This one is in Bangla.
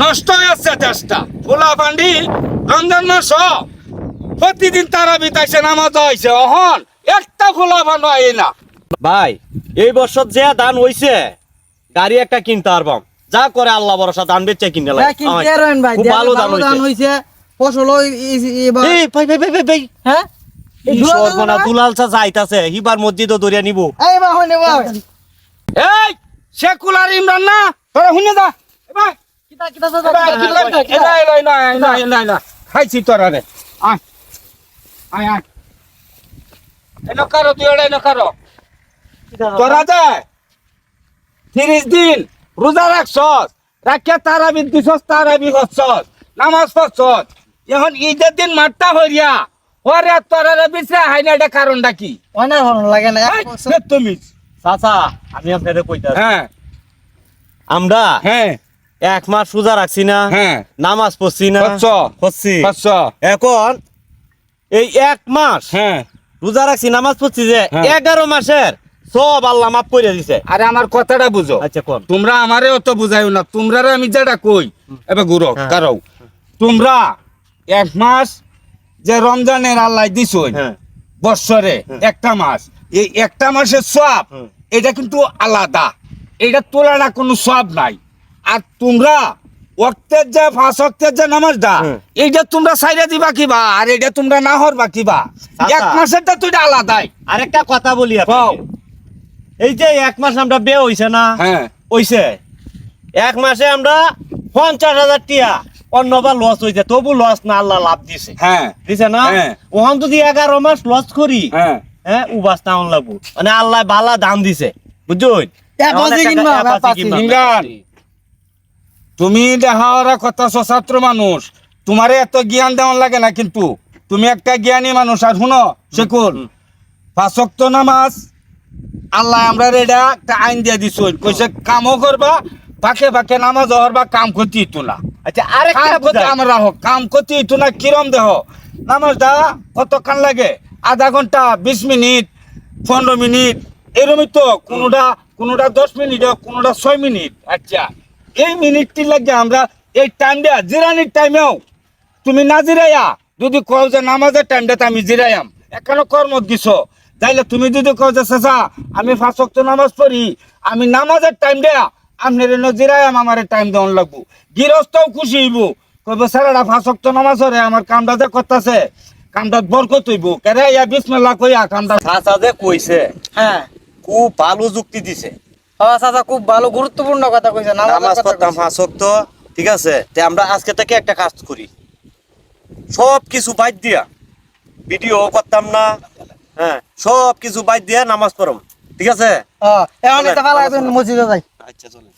নষ্ট হয়ে যাচ্ছে দেশটা। ফুলা পান্ডি রমজান মাস প্রতিদিন তারা বিতাইছে নামাজ হয়েছে অহন একটা আই না। ভাই এই বছর যে ধান হইছে গাড়ি একটা কিনতে পারবাম যা করে আল্লাহ ভরসা ধান বেচে কিনে কিনতে ভালো ধান হইছে। ফসল এবার এই ভাই ভাই ভাই ভাই ভাই। হ্যাঁ? এই কি দুলা সর্বনা দানা- দুলালসা যাইতাছে হিবার মসজিদও দরিয়া নিব। এই বা হইনে বা এই শেকুল ইমরান না তোরা শুনে যা। এবার খাইছি তোরা রে আয় আয় আয় এনো কারও তুই এনে তিরিশ দিন রোজা রাখছস রাখিয়া তারা দিছস তারা হচ্ছস নামাজ পড়ছস এখন ঈদের দিন মাঠটা হইয়া ওরে তোরা রে হাই না এটা কারণটা কি অনেক ভালো লাগে না তুমি চাচা আমি আপনাদের কইতাছি হ্যাঁ আমরা হ্যাঁ এক মাস রোজা রাখছি না হ্যাঁ। নামাজ পড়ছি না। পড়ছি। এখন এই এক মাস হ্যাঁ। রোজা রাখছি নামাজ পড়ছি যে হ্যাঁ। এগারো মাসের সব আল্লাহ মাফ করে দিছে। আরে আমার কথাটা বুঝো। আচ্ছা কোন? তোমরা আমারে অত বুঝাইও না। তোমরা আমি যেটা কই এবার ঘুরো হ্যাঁ। কারও। তোমরা এক মাস যে রমজানের আল্লাহ দিছই হ্যাঁ। বৎসরে একটা মাস। এই একটা মাসের সব এটা কিন্তু আলাদা। এটা তুলনা কোনো সব নাই। আর তোমরা ওক্তের যে ওক্তের যে নামাজটা। এইটা তোমরা সাইডে দিবা কিবা আর এটা তোমরা না হরবা কিবা আচ্ছা। এক মাসেরটা তো এটা আলাদাই আরেকটা কথা বলি এই যে এক মাস আমরা বে হইছে না হ্যাঁ হইছে এক মাসে আমরা পঞ্চাশ হাজার টিয়া অন্যবার লস হইছে তবু লস না আল্লাহ লাভ দিছে হ্যাঁ দিছে না হ্যাঁ। ওখান যদি এগারো মাস লস করি হ্যাঁ হ্যাঁ উবাস তাউন লাগবো মানে আল্লাহ বালা দাম দিছে বুঝুন তুমি দেহাওয়ারা কথা ছাত্র মানুষ। তোমারে এত জ্ঞান দেওয়ান লাগে না কিন্তু। তুমি একটা জ্ঞানী মানুষ আর শুনো শেকুল পাঁচক্ত নামাজ আল্লাহ আমরা এটা একটা আইন দিয়ে দিছ। কইছে কামও করবা পাকে পাকে নামাজ হরবা কাম করতে ইতো না। আচ্ছা কাম করতে আমরা হোক কাম করতে ইতো না কিরম দেহ? নামাজটা কতক্ষণ লাগে? আধা ঘণ্টা বিশ মিনিট পনেরো মিনিট এরমই তো। কোনোটা কোনোটা দশ মিনিট হোক, কোনোটা ছয় মিনিট। আচ্ছা এই মিনিটটি লাগে আমরা এই টাইম টাইমটা জিরানির টাইমেও তুমি না জিরাইয়া যদি কও যে নামাজের টাইম টাইমটাতে আমি জিরাইয়াম এখানে কর্ম দিছ তাইলে তুমি যদি কও যে চাচা আমি ওয়াক্ত নামাজ পড়ি আমি নামাজের টাইম দেয়া আপনার এনে জিরাইয়াম আমার টাইম দেওয়ান লাগবো। গৃহস্থও খুশি হইব। কইব স্যারেরা ওয়াক্ত নামাজ পড়ে আমার কামটা যে করতেছে কামটা বরকত হইব। কেরে ইয়া বিসমিল্লাহ কইয়া কামটা চাচা যে কইছে হ্যাঁ। খুব ভালো যুক্তি দিছে। চাচা খুব ভালো গুরুত্বপূর্ণ কথা কইছেন নামাজ পড়তাম পাঁচ ওয়াক্ত, ঠিক আছে? তে আমরা আজকে থেকে একটা কাজ করি। সব কিছু বাদ দিয়া ভিডিও করতাম না হ্যাঁ সব কিছু বাদ দিয়া নামাজ পড়ম ঠিক আছে? হ্যাঁ এখন এটা মসজিদে যাই। আচ্ছা চলে